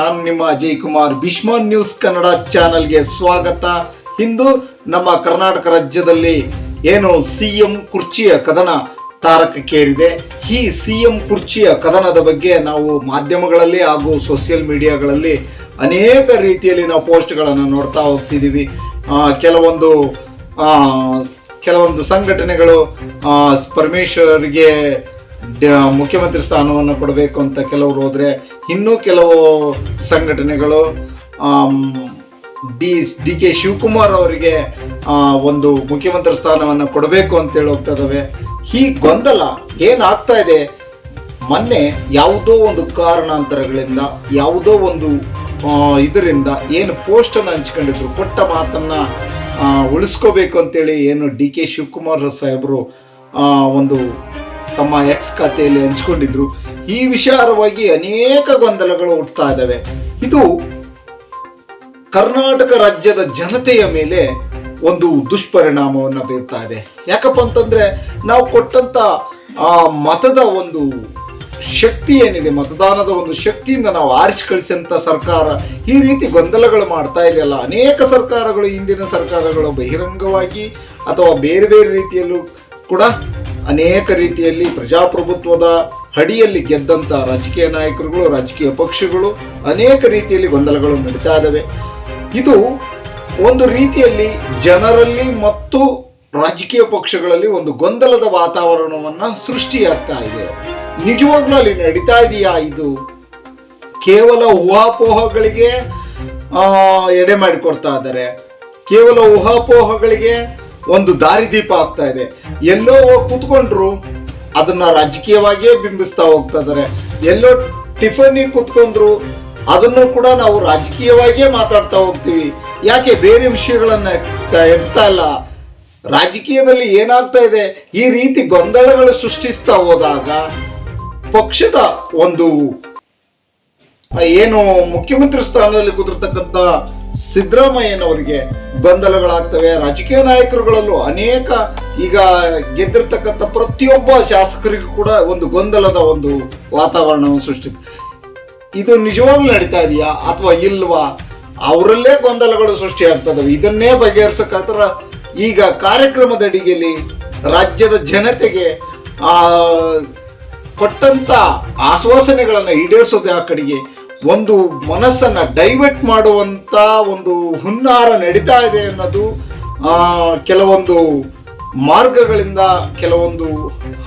ನಾನು ನಿಮ್ಮ ಅಜಯ್ ಕುಮಾರ್ ಭೀಷ್ಮಾನ್ ನ್ಯೂಸ್ ಕನ್ನಡ ಚಾನೆಲ್ಗೆ ಸ್ವಾಗತ. ಇಂದು ನಮ್ಮ ಕರ್ನಾಟಕ ರಾಜ್ಯದಲ್ಲಿ ಏನು ಸಿ ಎಂ ಕುರ್ಚಿಯ ಕದನ ತಾರಕಕ್ಕೇರಿದೆ. ಈ ಸಿ ಎಂ ಕುರ್ಚಿಯ ಕದನದ ಬಗ್ಗೆ ನಾವು ಮಾಧ್ಯಮಗಳಲ್ಲಿ ಹಾಗೂ ಸೋಷಿಯಲ್ ಮೀಡಿಯಾಗಳಲ್ಲಿ ಅನೇಕ ರೀತಿಯಲ್ಲಿ ನಾವು ಪೋಸ್ಟ್ಗಳನ್ನು ನೋಡ್ತಾ ಹೋಗ್ತಿದ್ದೀವಿ. ಕೆಲವೊಂದು ಕೆಲವೊಂದು ಸಂಘಟನೆಗಳು ಪರಮೇಶ್ವರ್ಗೆ ಮುಖ್ಯಮಂತ್ರಿ ಸ್ಥಾನವನ್ನು ಕೊಡಬೇಕು ಅಂತ ಕೆಲವರು ಹೋದರೆ ಇನ್ನೂ ಕೆಲವು ಸಂಘಟನೆಗಳು ಡಿ ಡಿ ಕೆ ಶಿವಕುಮಾರ್ ಅವರಿಗೆ ಒಂದು ಮುಖ್ಯಮಂತ್ರಿ ಸ್ಥಾನವನ್ನು ಕೊಡಬೇಕು ಅಂತೇಳಿ ಹೋಗ್ತಾ ಇದ್ದಾವೆ ಈ ಗೊಂದಲ ಏನಾಗ್ತಾ ಇದೆ? ಮೊನ್ನೆ ಯಾವುದೋ ಒಂದು ಕಾರಣಾಂತರಗಳಿಂದ, ಯಾವುದೋ ಒಂದು ಇದರಿಂದ ಏನು ಪೋಸ್ಟನ್ನು ಹಂಚ್ಕೊಂಡಿದ್ರು, ಕೊಟ್ಟ ಮಾತನ್ನು ಉಳಿಸ್ಕೋಬೇಕು ಅಂತೇಳಿ ಏನು ಡಿ ಕೆ ಶಿವಕುಮಾರ್ ಸಾಹೇಬರು ಒಂದು ತಮ್ಮ ಎಕ್ಸ್ ಖಾತೆಯಲ್ಲಿ ಹಂಚ್ಕೊಂಡಿದ್ರು. ಈ ವಿಚಾರವಾಗಿ ಅನೇಕ ಗೊಂದಲಗಳು ಹುಟ್ತಾ ಇದ್ದಾವೆ. ಇದು ಕರ್ನಾಟಕ ರಾಜ್ಯದ ಜನತೆಯ ಮೇಲೆ ಒಂದು ದುಷ್ಪರಿಣಾಮವನ್ನು ಬೀರ್ತಾ ಇದೆ. ಯಾಕಪ್ಪ ಅಂತಂದ್ರೆ ನಾವು ಕೊಟ್ಟಂತ ಆ ಮತದ ಒಂದು ಶಕ್ತಿ ಏನಿದೆ, ಮತದಾನದ ಒಂದು ಶಕ್ತಿಯಿಂದ ನಾವು ಆರಿಸಿ ಸರ್ಕಾರ ಈ ರೀತಿ ಗೊಂದಲಗಳು ಮಾಡ್ತಾ ಇದೆಯಲ್ಲ. ಅನೇಕ ಸರ್ಕಾರಗಳು ಹಿಂದಿನ ಸರ್ಕಾರಗಳು ಬಹಿರಂಗವಾಗಿ ಅಥವಾ ಬೇರೆ ಬೇರೆ ರೀತಿಯಲ್ಲೂ ಕೂಡ ಅನೇಕ ರೀತಿಯಲ್ಲಿ ಪ್ರಜಾಪ್ರಭುತ್ವದ ಅಡಿಯಲ್ಲಿ ಗೆದ್ದಂಥ ರಾಜಕೀಯ ನಾಯಕರುಗಳು, ರಾಜಕೀಯ ಪಕ್ಷಗಳು ಅನೇಕ ರೀತಿಯಲ್ಲಿ ಗೊಂದಲಗಳು ನಡೀತಾ ಇದ್ದಾವೆ ಇದು ಒಂದು ರೀತಿಯಲ್ಲಿ ಜನರಲ್ಲಿ ಮತ್ತು ರಾಜಕೀಯ ಪಕ್ಷಗಳಲ್ಲಿ ಒಂದು ಗೊಂದಲದ ವಾತಾವರಣವನ್ನು ಸೃಷ್ಟಿಯಾಗ್ತಾ ಇದೆ. ನಿಜವಾಗ್ಲೂ ಅಲ್ಲಿ ನಡೀತಾ ಇದೆಯಾ ಇದು? ಕೇವಲ ಊಹಾಪೋಹಗಳಿಗೆ ಎಡೆ ಮಾಡಿಕೊಡ್ತಾ ಇದ್ದಾರೆ. ಕೇವಲ ಊಹಾಪೋಹಗಳಿಗೆ ಒಂದು ದಾರಿದೀಪ ಆಗ್ತಾ ಇದೆ. ಎಲ್ಲೋ ಕೂತ್ಕೊಂಡ್ರು ಅದನ್ನ ರಾಜಕೀಯವಾಗಿಯೇ ಬಿಂಬಿಸ್ತಾ ಹೋಗ್ತಾ ಇದ್ದಾರೆ ಎಲ್ಲೋ ಟಿಫನಿ ಕೂತ್ಕೊಂಡ್ರು ಅದನ್ನು ಕೂಡ ನಾವು ರಾಜಕೀಯವಾಗಿಯೇ ಮಾತಾಡ್ತಾ ಹೋಗ್ತೀವಿ. ಯಾಕೆ ಬೇರೆ ವಿಷಯಗಳನ್ನ ಎತ್ತಾ ಇಲ್ಲ? ರಾಜಕೀಯದಲ್ಲಿ ಏನಾಗ್ತಾ ಇದೆ? ಈ ರೀತಿ ಗೊಂದಲಗಳು ಸೃಷ್ಟಿಸ್ತಾ ಹೋದಾಗ ಪಕ್ಷದ ಒಂದು ಏನು ಮುಖ್ಯಮಂತ್ರಿ ಸ್ಥಾನದಲ್ಲಿ ಕೂತಿರ್ತಕ್ಕಂಥ ಸಿದ್ದರಾಮಯ್ಯನವರಿಗೆ ಗೊಂದಲಗಳಾಗ್ತವೆ. ರಾಜಕೀಯ ನಾಯಕರುಗಳಲ್ಲೂ ಅನೇಕ ಈಗ ಗೆದ್ದಿರ್ತಕ್ಕಂಥ ಪ್ರತಿಯೊಬ್ಬ ಶಾಸಕರಿಗೂ ಕೂಡ ಒಂದು ಗೊಂದಲದ ಒಂದು ವಾತಾವರಣವನ್ನು ಸೃಷ್ಟಿ ಇದು ನಿಜವಾಗ್ಲೂ ನಡೀತಾ ಇದೆಯಾ ಅಥವಾ ಇಲ್ವಾ? ಅವರಲ್ಲೇ ಗೊಂದಲಗಳು ಸೃಷ್ಟಿಯಾಗ್ತದವೆ. ಇದನ್ನೇ ಬಗೆಹರಿಸಕ್ಕಾದ್ರ ಈಗ ಕಾರ್ಯಕ್ರಮದ ಅಡಿಗೆಯಲ್ಲಿ ರಾಜ್ಯದ ಜನತೆಗೆ, ಆ, ಕೊಟ್ಟಂತ ಆಶ್ವಾಸನೆಗಳನ್ನು ಈಡೇರಿಸೋದು ಆ ಕಡೆಗೆ ಒಂದು ಮನಸ್ಸನ್ನ ಡೈವರ್ಟ್ ಮಾಡುವಂತ ಒಂದು ಹುನ್ನಾರ ನಡೀತಾ ಇದೆ ಅನ್ನೋದು ಕೆಲವೊಂದು ಮಾರ್ಗಗಳಿಂದ, ಕೆಲವೊಂದು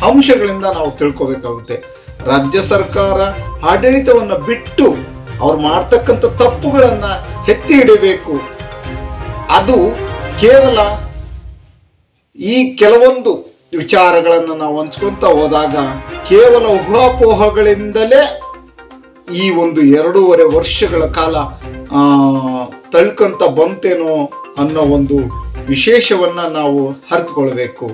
ಅಂಶಗಳಿಂದ ನಾವು ತಿಳ್ಕೊಬೇಕಾಗುತ್ತೆ. ರಾಜ್ಯ ಸರ್ಕಾರ ಆಡಳಿತವನ್ನು ಬಿಟ್ಟು ಅವ್ರು ಮಾಡ್ತಕ್ಕಂಥ ತಪ್ಪುಗಳನ್ನು ಎತ್ತಿ ಹಿಡಿಬೇಕು. ಅದು ಕೇವಲ ಈ ಕೆಲವೊಂದು ವಿಚಾರಗಳನ್ನು ನಾವು ಹಂಚ್ಕೊತಾ ಹೋದಾಗ ಕೇವಲ ಊಹಾಪೋಹಗಳಿಂದಲೇ ಈ ಒಂದು ಎರಡೂವರೆ ವರ್ಷಗಳ ಕಾಲ ತಳ್ಕಂತ ಬಂತೇನೋ ಅನ್ನೋ ಒಂದು ವಿಶೇಷವನ್ನ ನಾವು ಹರಿದುಕೊಳ್ಬೇಕು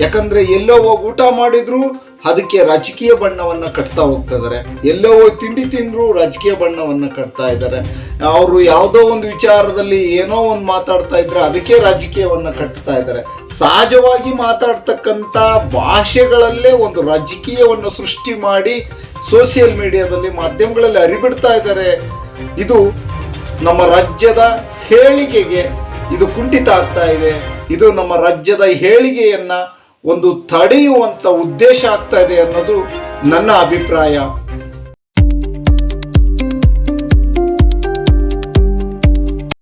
ಯಾಕಂದ್ರೆ ಎಲ್ಲೋ ಹೋಗಿ ಊಟ ಮಾಡಿದ್ರು ಅದಕ್ಕೆ ರಾಜಕೀಯ ಬಣ್ಣವನ್ನ ಕಟ್ತಾ ಹೋಗ್ತಾ ಇದಾರೆ ಎಲ್ಲೋ ಹೋಗಿ ತಿಂಡಿ ತಿಂದ್ರು ರಾಜಕೀಯ ಬಣ್ಣವನ್ನ ಕಟ್ತಾ ಇದ್ದಾರೆ ಅವರು ಯಾವುದೋ ಒಂದು ವಿಚಾರದಲ್ಲಿ ಏನೋ ಒಂದು ಮಾತಾಡ್ತಾ ಇದ್ರೆ ಅದಕ್ಕೆ ರಾಜಕೀಯವನ್ನ ಕಟ್ತಾ ಇದ್ದಾರೆ ಸಹಜವಾಗಿ ಮಾತಾಡ್ತಕ್ಕಂಥ ಭಾಷೆಗಳಲ್ಲೇ ಒಂದು ರಾಜಕೀಯವನ್ನು ಸೃಷ್ಟಿ ಮಾಡಿ ಸೋಷಿಯಲ್ ಮೀಡಿಯಾದಲ್ಲಿ ಮಾಧ್ಯಮಗಳಲ್ಲಿ ಅರಿಬಿಡ್ತಾ ಇದ್ದಾರೆ. ಇದು ನಮ್ಮ ರಾಜ್ಯದ ಹೇಳಿಕೆಗೆ ಇದು ಕುಂಠಿತ ಆಗ್ತಾ ಇದೆ. ಇದು ನಮ್ಮ ರಾಜ್ಯದ ಹೇಳಿಕೆಯನ್ನ ಒಂದು ತಡೆಯುವಂತ ಉದ್ದೇಶ ಆಗ್ತಾ ಇದೆ ಅನ್ನೋದು ನನ್ನ ಅಭಿಪ್ರಾಯ.